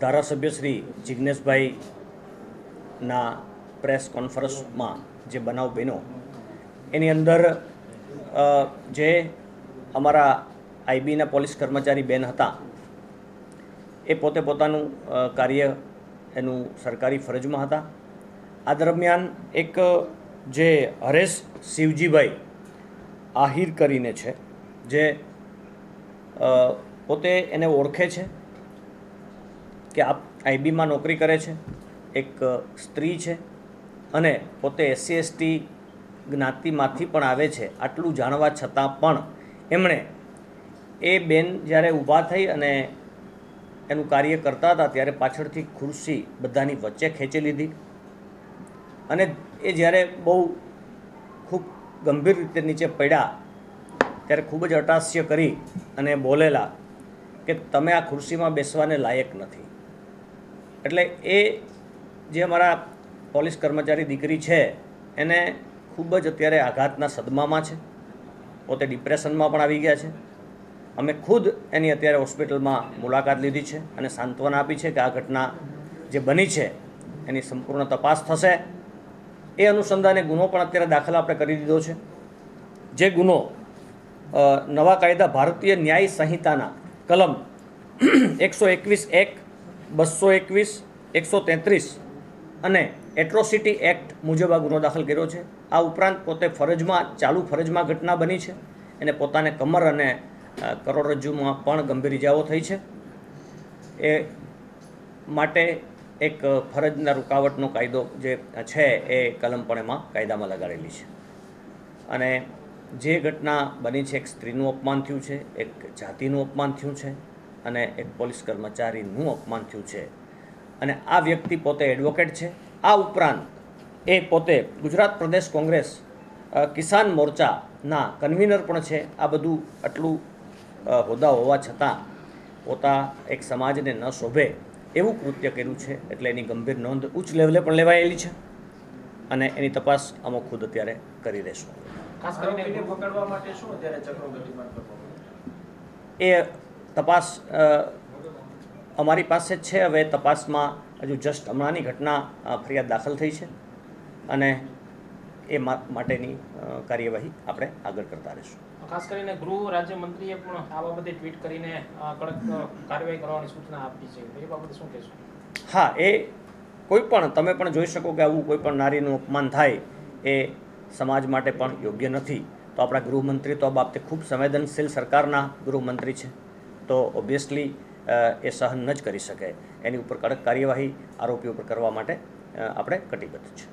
ધારાસભ્ય શ્રી જિજ્ઞેશભાઈના પ્રેસ કોન્ફરન્સમાં જે બનાવ બન્યો, એની અંદર જે અમારા આઈબીના પોલીસ કર્મચારી બેન હતા, એ પોતે પોતાનું કાર્ય એનું સરકારી ફરજમાં હતા. આ દરમિયાન એક, જે હરેશ શિવજીભાઈ આહિર કરીને છે, જે પોતે એને ઓળખે છે. કે આપ આઈબીમાં નોકરી કરે છે, એક સ્ત્રી છે અને પોતે એસસી, એસટી જ્ઞાતિમાંથી પણ આવે છે, આટલું જાણવા છતાં પણ એમણે એ બેન જ્યારે ઊભા થઈ અને એનું કાર્ય કરતા હતા ત્યારે પાછળથી ખુરશી બધાની વચ્ચે ખેંચી લીધી અને એ જ્યારે બહુ ખૂબ ગંભીર રીતે નીચે પડ્યા ત્યારે ખૂબ જ અટાસ્ય કરી અને બોલેલા કે તમે આ ખુરશીમાં બેસવાને લાયક નથી. એટલે એ જે અમારા પોલીસ કર્મચારી દીકરી છે, એને ખૂબ જ અત્યારે આઘાતના સદમામાં છે. પોતે ડિપ્રેશનમાં પણ આવી ગયા છે. અમે ખુદ એની અત્યારે હોસ્પિટલમાં મુલાકાત લીધી છે અને સાંત્વના આપી છે કે આ ઘટના જે બની છે, એની સંપૂર્ણ તપાસ થશે. એ અનુસંધાને ગુનો પણ અત્યારે દાખલ આપણે કરી દીધો છે. જે ગુનો નવા કાયદા ભારતીય ન્યાય સંહિતાના કલમ એકસો એકવીસ એક બસો એકવીસ, એકસો તેત્રીસ અને એટ્રોસિટી એક્ટ મુજબ આ ગુનો દાખલ કર્યો છે. આ ઉપરાંત પોતે ફરજમાં, ચાલુ ફરજમાં ઘટના બની છે એને પોતાને કમર અને કરોડરજ્જુમાં પણ ગંભીર ઇજાઓ થઈ છે. એ માટે એક ફરજના રૂકાવટનો કાયદો જે છે એ કલમ પણ એમાં કાયદામાં લગાડેલી છે. અને જે ઘટના બની છે, એક સ્ત્રીનું અપમાન થયું છે, એક જાતિનું અપમાન થયું છે અને એક પોલીસ કર્મચારીનું અપમાન થયું છે. અને આ વ્યક્તિ પોતે એડવોકેટ છે. આ ઉપરાંત એ પોતે ગુજરાત પ્રદેશ કોંગ્રેસ કિસાન મોરચાના કન્વીનર પણ છે. આ બધું આટલું હોદ્દા હોવા છતાં પોતા એક સમાજને ન શોભે એવું કૃત્ય કર્યું છે. એટલે એની ગંભીર નોંધ ઉચ્ચ લેવલે પણ લેવાયેલી છે. અને એની તપાસ અમુક ખુદ અત્યારે કરી રહેશું. ખાસ કરીને પકડવા માટે શું અત્યારે ચક્રો ગતિમાન કરવામાં એ તપાસ અમારી પાસે જ છે. હવે તપાસમાં હજુ જસ્ટ હમણાંની ઘટના ફરિયાદ દાખલ થઈ છે અને એ માટેની કાર્યવાહી આપણે આગળ કરતા રહીશું. ખાસ કરીને ગૃહ રાજ્યમંત્રીએ પણ આ બાબતે ટ્વીટ કરીને કડક કાર્યવાહી કરવાની સૂચના આપી છે. એ બાબતે શું કહેશો? હા એ કોઈ પણ તમે પણ જોઈ શકો કે આવું કોઈ પણ નારીનું અપમાન થાય એ સમાજ માટે પણ યોગ્ય નથી. તો આપણા ગૃહમંત્રી તો આ બાબતે ખૂબ સંવેદનશીલ સરકારના ગૃહમંત્રી છે. તો ઓબ્વિયસલી એ સહન ન જ કરી શકે. એની ઉપર કડક કાર્યવાહી આરોપી ઉપર કરવા માટે આપણે કટિબદ્ધ છે